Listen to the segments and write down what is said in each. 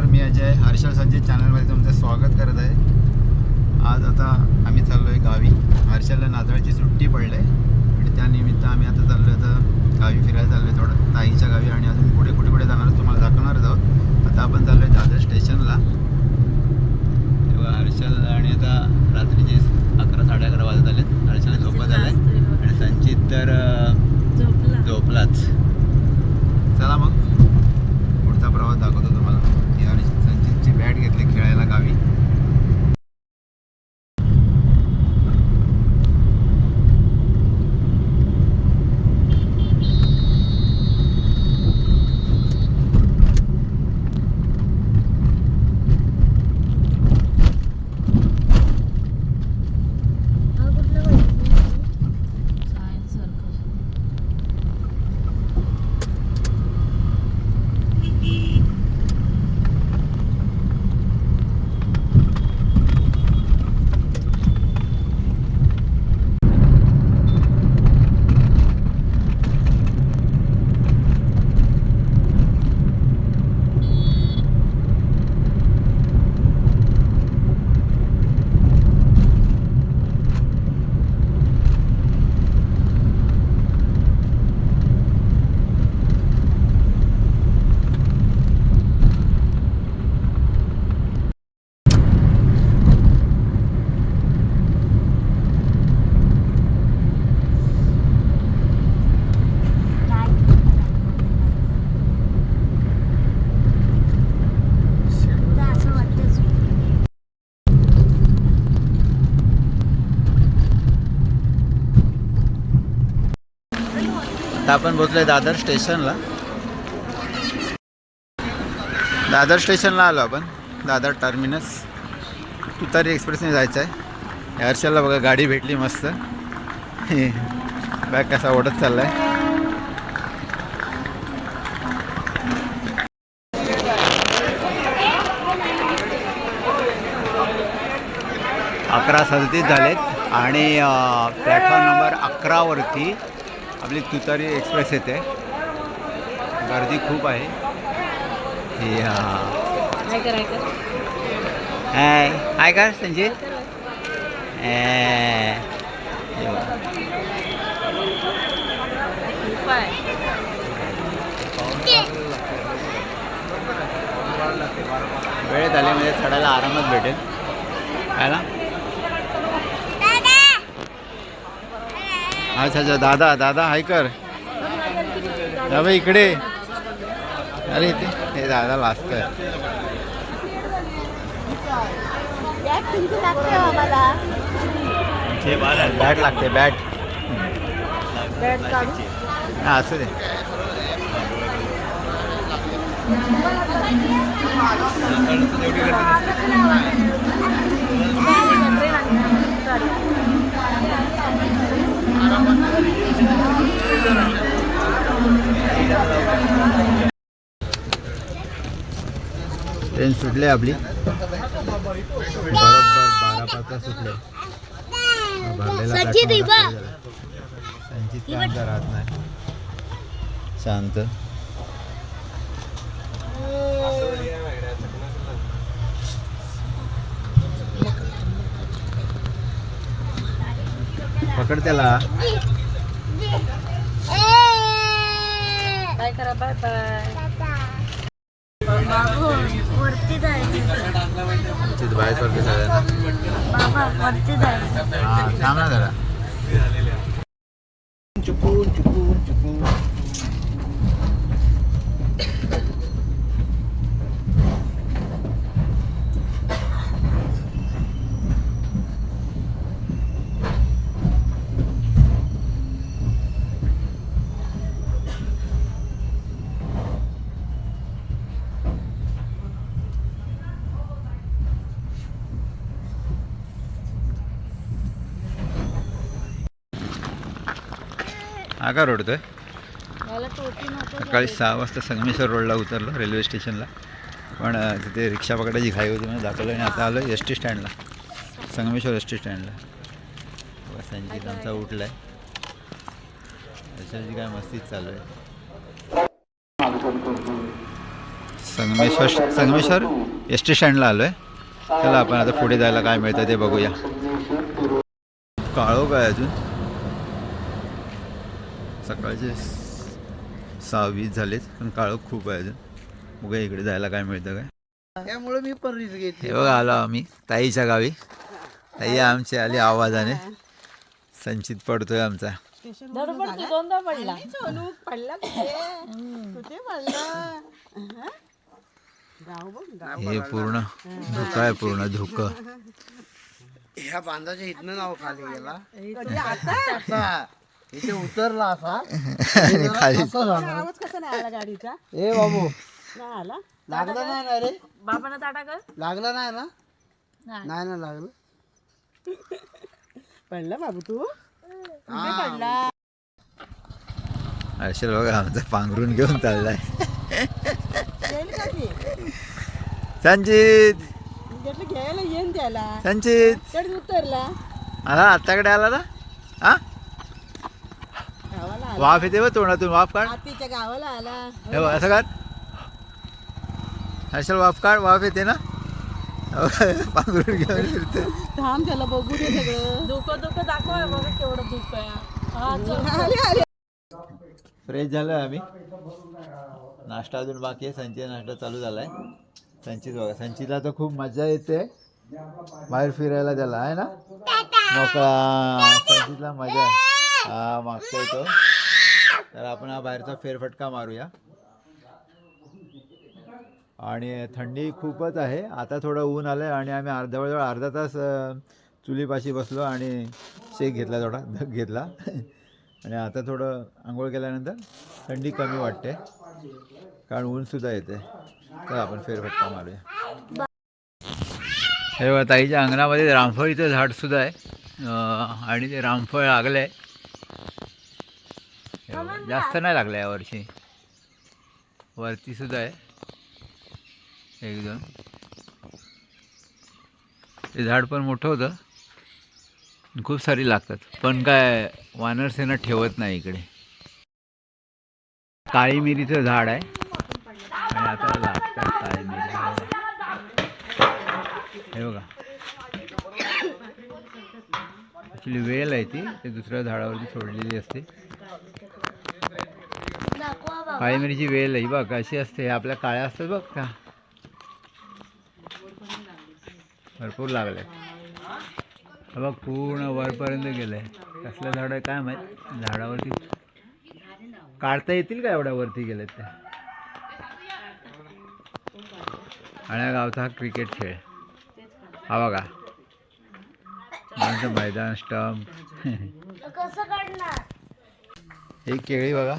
नमस्कार मी अजय हर्षल संजीत चॅनलमध्ये तुमचं स्वागत करत आहे. आज आता आम्ही चाललो आहे गावी. हर्षलला नाताळची सुट्टी पडली आहे आणि त्यानिमित्त आम्ही आता चाललो आहे आता गावी फिरायला चाललो आहे थोडं. ताईच्या गावी आणि अजून पुढे कुठे कुठे जाणार तुम्हाला दाखवणारच आहोत. आता आपण चाललो आहे दादर स्टेशनला. तेव्हा हर्षल आणि आता रात्रीचे अकरा साडे अकरा वाजत आले हर्षल झोपत आलाय. आणि संचित तर झोपलाच. चला मग. पुढचा प्रवास दाखवतो तुम्हाला. संचितची बॅट घेतली खेळायला गावी. आता आपण पोहोचलोय दादर स्टेशनला. दादर स्टेशनला आलो आपण दादर टर्मिनस. तुतारी एक्सप्रेसने जायचं आहे एअरशेलला बघा गाडी भेटली मस्त. बॅग कसा ओढत चाललाय. अकरा सदतीस झालेत आणि प्लॅटफॉर्म नंबर अकरावरती आपली तुतारी एक्सप्रेस येते. गर्दी खूप आहे. हाय हाय का संजित. वेळेत आले म्हणजे चढायला आरामात भेटेल. काय ना? अच्छा अच्छा दादा दादा हाय कर. दादा इकडे. अरे इथे हे दादा लास्ट बॅट लागते बॅट. हा असू दे. ट्रेन सुटली आपली. बरोबर बारा पाचला सुटले. संचित काय राहत नाही. शांत. पकड त्याला. बाय करा? Bye bye. तिथे बाहेर पडते सगळ्यांना बाबा वरती जायचं. हा थांब ना जरा. चुकून चुकून चुकून. हा टोपी नको सकाळी सहा वाजता संगमेश्वर रोडला उतरलो रेल्वे स्टेशनला. पण तिथे रिक्षा पकडायची घाई होती म्हणून दाखवलं आणि आता आलो एस टी स्टँडला. संगमेश्वर एस टी स्टँडला. संजित आमचा उठला आहे त्याच्याची काय मस्तीच चालू आहे. संगमेश्वर संगमेश्वर एस टी स्टँडला आलो आहे चला आपण आता पुढे जायला काय मिळतं ते बघूया. काळो काय अजून. सकाळचे स- सहा वीस झालेत पण काळो खूप आहे अजून. बघूया इकडे जायला काय मिळतं काय. त्यामुळे मी पण रिस्क घेतली. हे बघा आलो आम्ही. ताईच्या गावी. ताई आमची आली आवाजाने. संचित पडतोय आमचा. धडपडतो दोनदा पडला. सोनू पडला कुठे? कुठे पडला? गाव बघ गाव हे पूर्ण धोका आहे पूर्ण धोकं. ह्या बांधाच्या इथनं नाव खाली गेला. इथे उतरला असा. खाली. आवाज कसा नाही आला गाडीचा? ए बाबू. नाही आला? लागला नाही ना रे? बाबांना ताटा कर. लागला नाही ना? नाही. नाही ना लागलं. पडला बाबू तू? कुठे पडला? हर्षल बघा आमचा पांघरून घेऊन चाललाय. संचित घ्यायला येईन त्याला. संचित उतरला. आला आत्ताकडे आला ना? हा? वाफ येते बघ तोंडातून वाफ काढ. आतीच्या गावाला आला. हे बघ असं काढ. हर्षल वाफ काढ वाफ येते ना. पांघरून घेऊन फिरते. थांब त्याला बघू दे सगळं. धुकं धुकं दाखव बघा केवढं धुकं आहे. हा चल. आले आले. फ्रेश झालो आम्ही. नाश्ता अजून बाकी आहे. संचित नाश्ता चालू झालाय. संचित बघा. संचितला तर खूप मजा येते. बाहेर फिरायला त्याला आहे ना? मोकळा. संचितला मजा. आहे हा मागतोय तो तर आपण हा बाहेरचा फेरफटका मारूया. आणि थंडी खूपच आहे. आता थोडं ऊन आलं आहे आणि आम्ही अर्धा जवळजवळ अर्धा तास चुलीपाशी बसलो आणि शेक घेतला थोडा धग घेतला. आणि आता थोडं आंघोळ केल्यानंतर थंडी कमी वाटते. कारण ऊनसुद्धा येते. तर आपण फेरफटका मारूया. हे ताईच्या अंगणामध्ये रामफळीचं झाडसुद्धा आहे. आणि ते रामफळ लागलं आहे जास्त नाही लागलं यावर्षी वरतीसुद्धा आहे. एक दोन. ते झाड पण मोठं होतं. खूप सारी लागतात. पण काय वानरसेना ठेवत नाही इकडे. काळी मिरीचं झाड आहे. आणि आता लागतात काळी मिरी. हे बघा. ॲक्च्युली वेल आहे ती. ते दुसऱ्या झाडावरती सोडलेली असते. काळी मिरीची वेल आहे. ही बघ कशी असते. आपल्या काळ्या असतात बघ का? भरपूर लागले. बघ पूर्ण वरपर्यंत गेलंय कसलं झाड आहे काय माहीत? झाडावरती काढता येतील का एवढ्या वरती गेलेत त्या आणि गावचा हा क्रिकेट खेळ. हा बघा. आमचं मैदान काढणार? ही केळी बघा.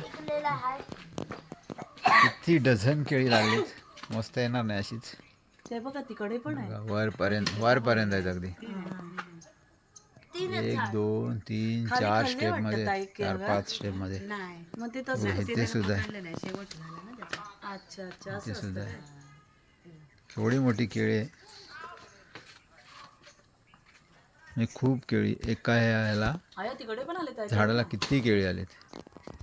किती डझन केळी लागलीत. मस्त येणार नाही अशीच. ते बघा तिकडे पण आहे. बघा, वरपर्यंत वरपर्यंत आहेत अगदी. एक दोन तीन चार स्टेपमध्ये चार पाच स्टेपमध्ये. नाही मग ते सुद्धा आहे. अच्छा अच्छा इथे सुद्धा आहे. केवढी मोठी केळी आहे. आणि खूप केळी एका ह्याला आया तिकडे पण आले झाडाला किती केळी आलेत?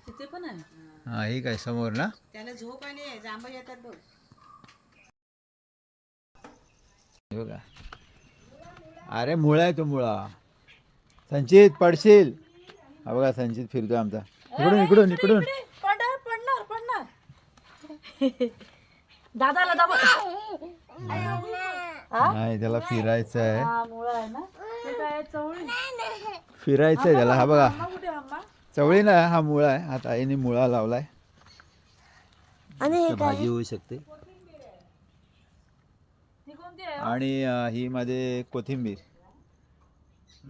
तिथे पण आहे. हा ही काय समोर ना? त्याला झोप आणि जांभळ येतात बघ. हे बघा. अरे मुळा आहे तो मुळा. संचित पडशील? हा बघा संचित फिरतोय आमचा. इकडून इकडून इकडून. पडणार पडणार पडणार. दादाला दाबा. नाही त्याला फिरायचं आहे. हा मुळा आहे ना? ते काय चवळी? फिरायचं आहे त्याला हा बघा. कुठे अम्मा चवळी ना हा मुळा आहे. हा ताईने मुळा लावलाय. आणि तर भाजी होऊ शकते. आणि अं, ही मध्ये कोथिंबीर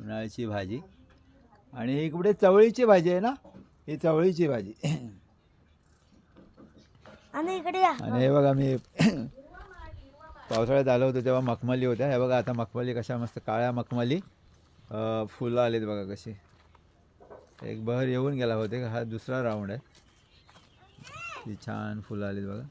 उन्हाळ्याची भाजी. आणि ही कुठे चवळीची भाजी आहे ना? ही चवळीची भाजी. आणि इकडे या. आणि हे बघा मी पावसाळ्यात आलो होतो तेव्हा मखमली होत्या. हे बघा आता मखमली कशा मस्त काळ्या मखमली अं, फुलं आलीत बघा कशी. एक बहर येऊन गेला होते हा दुसरा राऊंड आहे. ती छान फुलं आलीत बघा.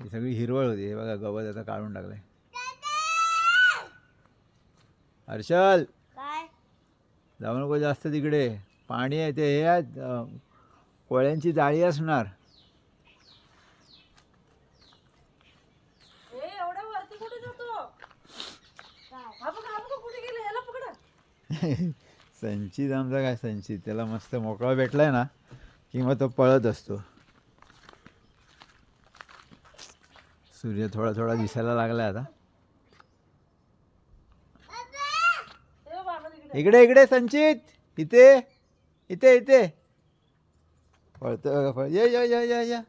ही सगळी हिरवळ होती. हे बघा गवत आता काढून टाकलंय. हर्षल! काय? जाऊ नको जास्त तिकडे. पाणी आहे ते. हे कोळ्यांची जाळी असणार. संचित आमचा काय संचित? त्याला मस्त मोकळा भेटलाय ना की मग तो पळत असतो. सूर्य थोडा थोडा दिसायला लागलाय आता. इकडे इकडे संचित! इथे इथे इथे. पळतो पळ ये या या या या.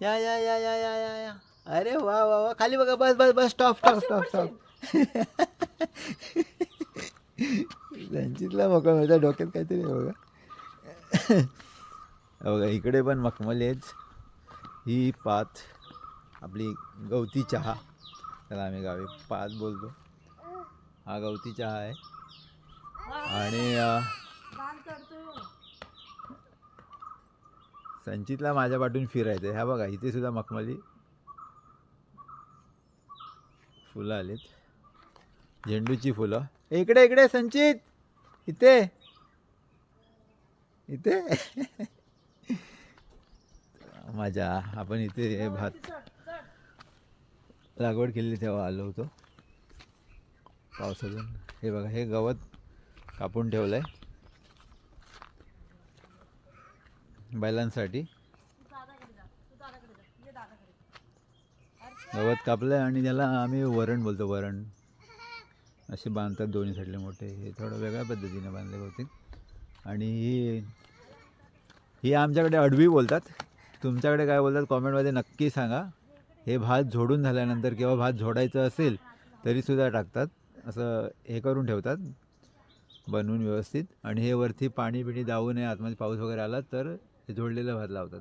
या या या या या या या. अरे वा वा वा. खाली बघा बस बस बस. स्टॉप स्टॉप स्टॉप स्टॉप संचितला मोकळा माझ्या डोक्यात काहीतरी बघा. बघा इकडे पण मखमली आहेत. ही पात आपली गवती चहा. त्याला आम्ही गावी पात बोलतो. हा गवती चहा आहे. आणि अ, बांध करतो संचितला माझ्या पाठून फिरायचं ह्या बघा इथे सुद्धा मखमली. फुलं आलीत. झेंडूची फुलं. इकडे इकडे संचित! इथे! इथे! माझ्या आपण इथे भात लागवड केली तेव्हा आलो होतो. पावसातून हे बघा हे गवत कापून ठेवलं आहे बैलांसाठी. गवत कापलं आणि त्याला आम्ही वरण बोलतो वरण. असे बांधतात दोन्ही साईडले मोठे. हे थोडं वेगळ्या पद्धतीने बांधले होते आणि ही ही आमच्याकडे अडवी बोलतात. तुमच्याकडे काय बोलतात कॉमेंटमध्ये नक्की सांगा. हे भात झोडून झाल्यानंतर किंवा भात झोडायचं असेल तरीसुद्धा टाकतात. असं हे करून ठेवतात. बनवून व्यवस्थित. आणि हे वरती पाणी बिणी जाऊ नये. आतमध्ये पाऊस वगैरे आला तर हे जोडलेलं भात लावतात.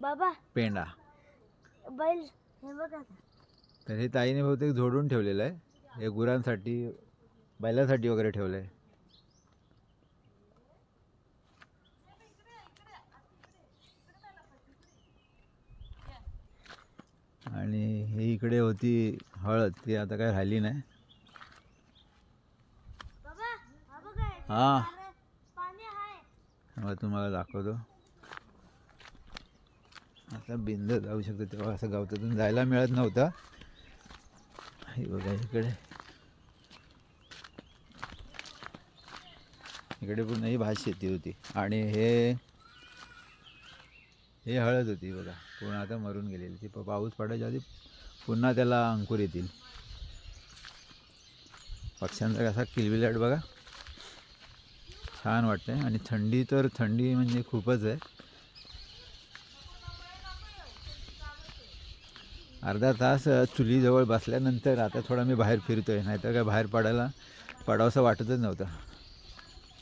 बाबा. पेंडा. बैल हे बघा तर हे ताईने बहुतेक झोडून ठेवलेलं आहे. हे गुरांसाठी बैलासाठी वगैरे ठेवलं आहे आणि हे इकडे होती हळद ती आता काय राहिली नाही. बाबा हा बघा हे. आहे मग तुम्हाला दाखवतो. आता बिंद जाऊ शकतो तेव्हा असं गवतातून जायला मिळत नव्हतं. हे बघा इकडे. इकडे पूर्ण ही भात शेती होती. आणि हे हे हळद होती बघा. पूर्ण आता मरून गेलेली. ती प- पाऊस पडायच्या आधी पुन्हा त्याला अंकुर येतील. पक्ष्यांचा कसा किलबिलाट बघा. छान वाटते आणि थंडी तर थंडी म्हणजे खूपच आहे. अर्धा तास चुलीजवळ बसल्यानंतर आता थोडा मी बाहेर फिरतो आहे नाहीतर काय बाहेर पडायला पडावंसं वाटतच नव्हतं.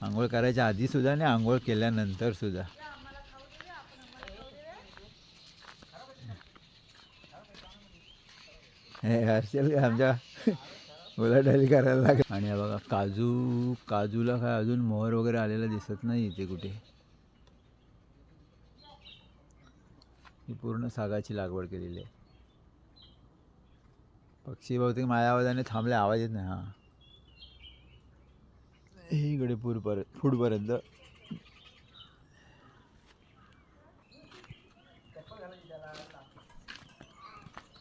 आंघोळ करायच्या आधीसुद्धा आणि आंघोळ केल्यानंतर सुद्धा. हे हर्षल आमच्या उलाढाली करायला लागेल. आणि बघा काजू काजूला काय अजून मोहर वगैरे आलेला दिसत नाही इथे कुठे. ही पूर्ण सागाची लागवड केलेली आहे. पक्षी बहुतेक माझ्या आवाजाने थांबले आवाज येत नाही हां. इकडे पूरपर्यंत फूडपर्यंत.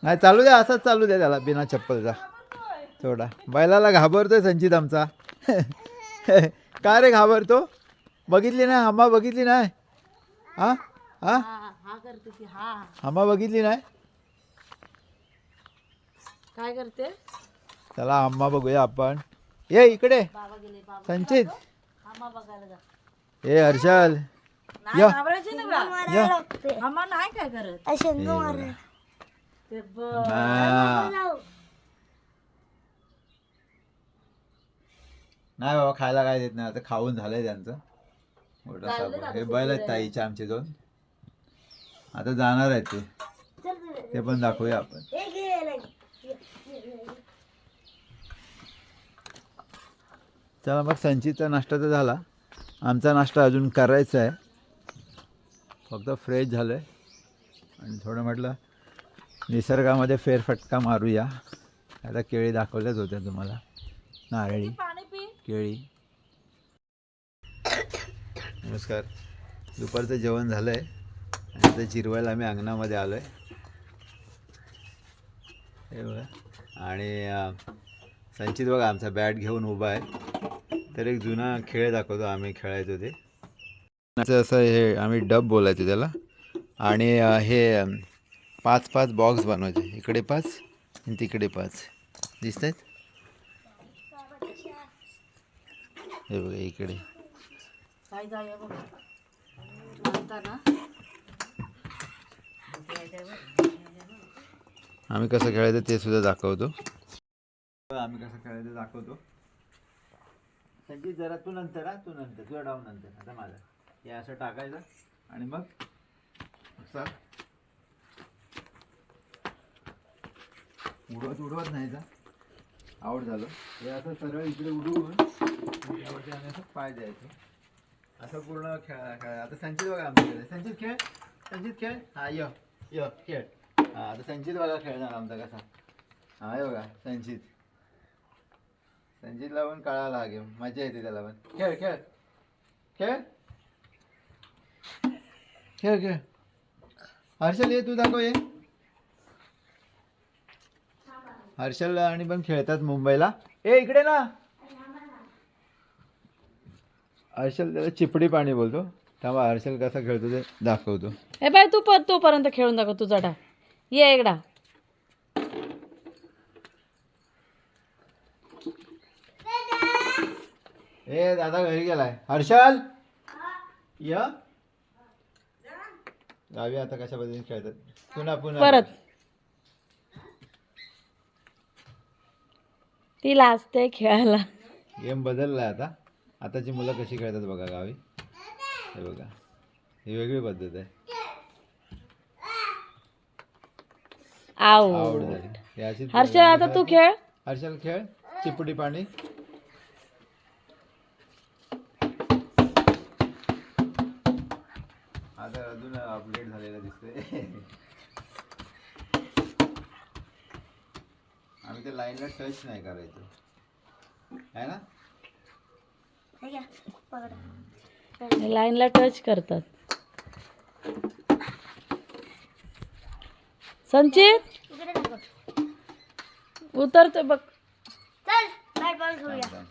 नाही चालू द्या असंच चालू द्या त्याला बिना चप्पलचा थोडा बैलाला घाबरतोय संचित आमचा. का रे घाबरतो? बघितली नाही? हम्मा बघितली नाही? हा? हा? हा हा करते हा हम्मा बघितली नाही? काय करते? चला हम्मा बघूया आपण. ये इकडे. बाबा गेले बाबा. संचित. आम्हा बघायला जा. ए हर्षल. नाही या. घाबरायचे ना बा. या. आम्हा नाही काय करत. मार ते ना. नाही बाबा खायला काय देत नाही. आता खाऊन झालंय त्यांचं. मोठा साबण. हे बैल आहेत ताईचे आमचे दोन. आता जाणार आहेत ते. ते पण दाखवूया आपण. चला मग संचितचा नाश्ता तर झाला. आमचा नाश्ता अजून करायचा आहे. फक्त फ्रेश झालं आहे आणि थोडं म्हटलं निसर्गामध्ये फेरफटका मारूया. आता केळी दाखवल्याच होत्या तुम्हाला. नारळी. केळी. नमस्कार. दुपारचं जेवण झालं आहे आणि ते चिरवायला आम्ही अंगणामध्ये आलो आहे हे बघा. आणि संचित बघा आमचा बॅट घेऊन उभा आहे. तर एक जुना खेळ दाखवतो आम्ही खेळायचो ते. असं असं हे आम्ही डब बोलायचो त्याला. आणि हे पाच पाच बॉक्स बनवायचे. इकडे पाच आणि तिकडे पाच. दिसत आहेत हे बघा इकडे. काय जाऊया बघ. नंतर ना आम्ही कसं खेळायचं ते सुद्धा दाखवतो. आम्ही कसं खेळायचं दाखवतो. संचित जरा तू नंतर हा तू नंतर तुझ्या डाव नंतर आता माझा. हे असं टाकायचं आणि मग असं उडवत उडवत नाही जा. आउट झालं. हे असं सरळ इकडे उडवून आणि आम्ही असं पाय द्यायचं. असं पूर्ण खेळ खेळ. आता संचित बघा आमच्याकडे संचित खेळ? संचित खेळ? हा य. य. खेळ. हा आता संचित बघा खेळणार आमचा कसा. हा बघा संचित. संचितला पण कळायला हा गेम. मजा येते त्याला पण. खेळ खेळ. खेळ? खेळ खेळ. हर्षल ये तू दाखव ये. हर्षल आणि पण खेळतात मुंबईला. ए इकडे ना. हर्षल त्याला चिपडी पाणी बोलतो. थांबा हर्षल कसा खेळतो ते दाखवतो. ए बाय तू पर तोपर्यंत खेळून दाखव तुझा डा ये एकदा. ए दादा घरी गेलाय. हर्षल! य. गावी आता कशा पद्धतीने खेळतात. पुन्हा पुन्हा. परत. ती लाजते खेळायला. गेम बदललाय आता. आताची मुलं कशी खेळतात बघा गावी? हे बघा. ही वेगळी पद्धत आहे. आऊ आवड झाली. ही अशीच हर्षल आता तू खेळ. हर्षल खेळ. चिपडी पाणी. आता अजून अपडेट झालेला दिसतोय. आम्ही त्या लाईनला टच नाही करायचो. आहे ना? लाईनला टच करतात. संचित? उतरते बघ. चल बॅट बॉल.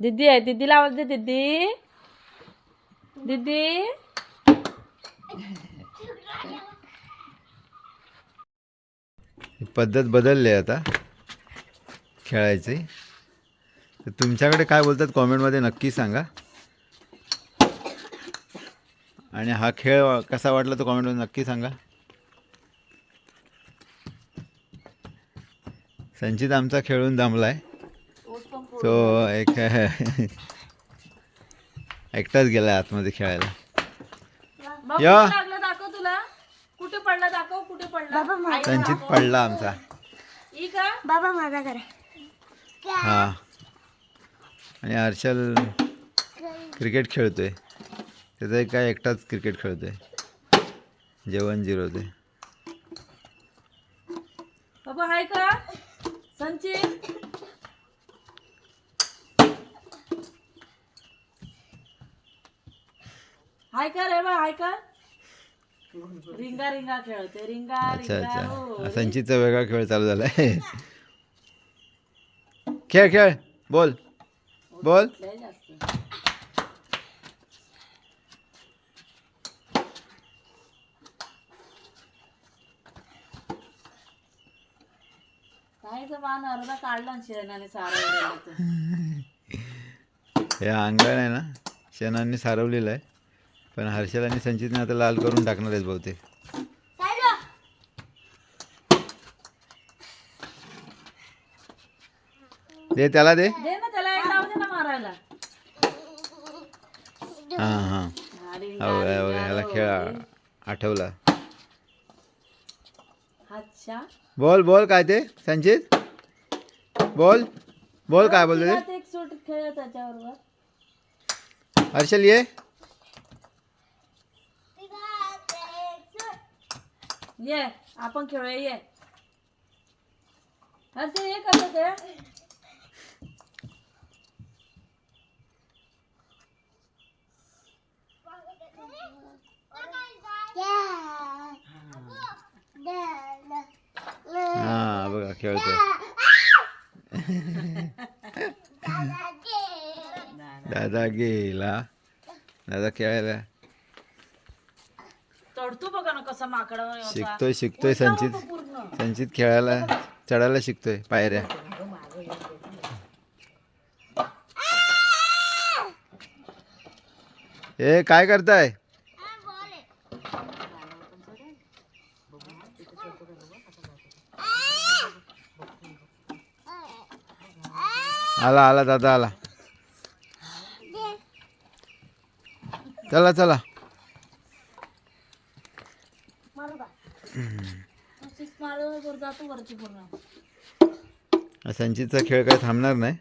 दीदी आहे दीदीला आवाज दे दीदी. दीदी? पद्धत बदलली आहे आता. खेळायची. तर तुमच्याकडे काय बोलतात कॉमेंटमध्ये नक्की सांगा. आणि हा खेळ कसा वाटला तो कॉमेंटमध्ये नक्की सांगा. संचित आमचा खेळून दमलाय तो एक एकटाच गेलाय आतमध्ये खेळायला. या. कुठे लागलं दाखव तुला कुठे पडला दाखव कुठे पडला बाबा संचित पडला आमचा. बाबा माझा करे. हा. आणि हर्षल क्रिकेट खेळतोय. त्याचा एक काय एकटाच क्रिकेट खेळतोय. जेवण जिरवतोय. बाबा हाय का? संचित हाय का रे बा हाय का? रिंगा रिंगा खेळते रिंगा अच्छा रिंगा हो. अच्छा संचितचा वेगळा खेळ चालू झालाय. खेळ खेळ. बोल. बोल. शेणाने सारा हे अंगण आहे ना शेणांनी सारवलेलं आहे. पण हर्षल आणि संचितने आता लाल करून टाकणार आहेत बहुतेक. दे त्याला दे. दे ना त्याला एक लावू दे ना मारायला. हां हां. ह्याला. खेळ आठवला. अच्छा. बोल बोल काय ते? संचित बोल बोल काय बोलतो हर्षल ये. ये आपण खेळूया ये. अरे ते हे कसं ते हा बघा खेळतोय. दादा गेला. दादा खेळायला. चढतो बघा ना कसा. शिकतोय शिकतोय संचित. संचित खेळायला चढायला शिकतोय पायऱ्या. ए काय करताय? आला आला दादा आला. चला चला. संचितचा खेळ काय थांबणार नाही?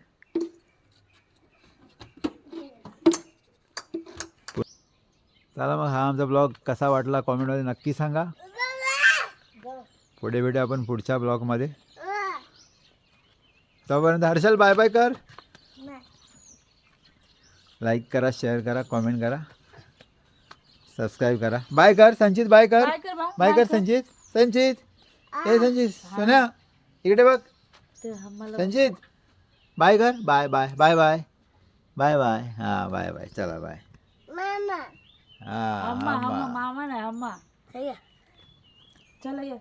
चला मग हा आमचा ब्लॉग कसा वाटला कॉमेंटमध्ये नक्की सांगा. पुढे भेटू आपण पुढच्या ब्लॉगमध्ये. तोपर्यंत हर्षल बाय बाय कर लाईक करा शेअर करा कॉमेंट करा. सबस्क्राईब करा. बाय कर संचित बाय कर. काय कर बा बाय कर संचित. संचित. ए संचित सोन्या इकडे बघ. आम्हाला संचित बाय कर. Bye bye bye bye. Bye bye. हां बाय बाय. चला बाय. हां अम्मा आम्हा. अम्मा. मामा नाही अम्मा. चला ये.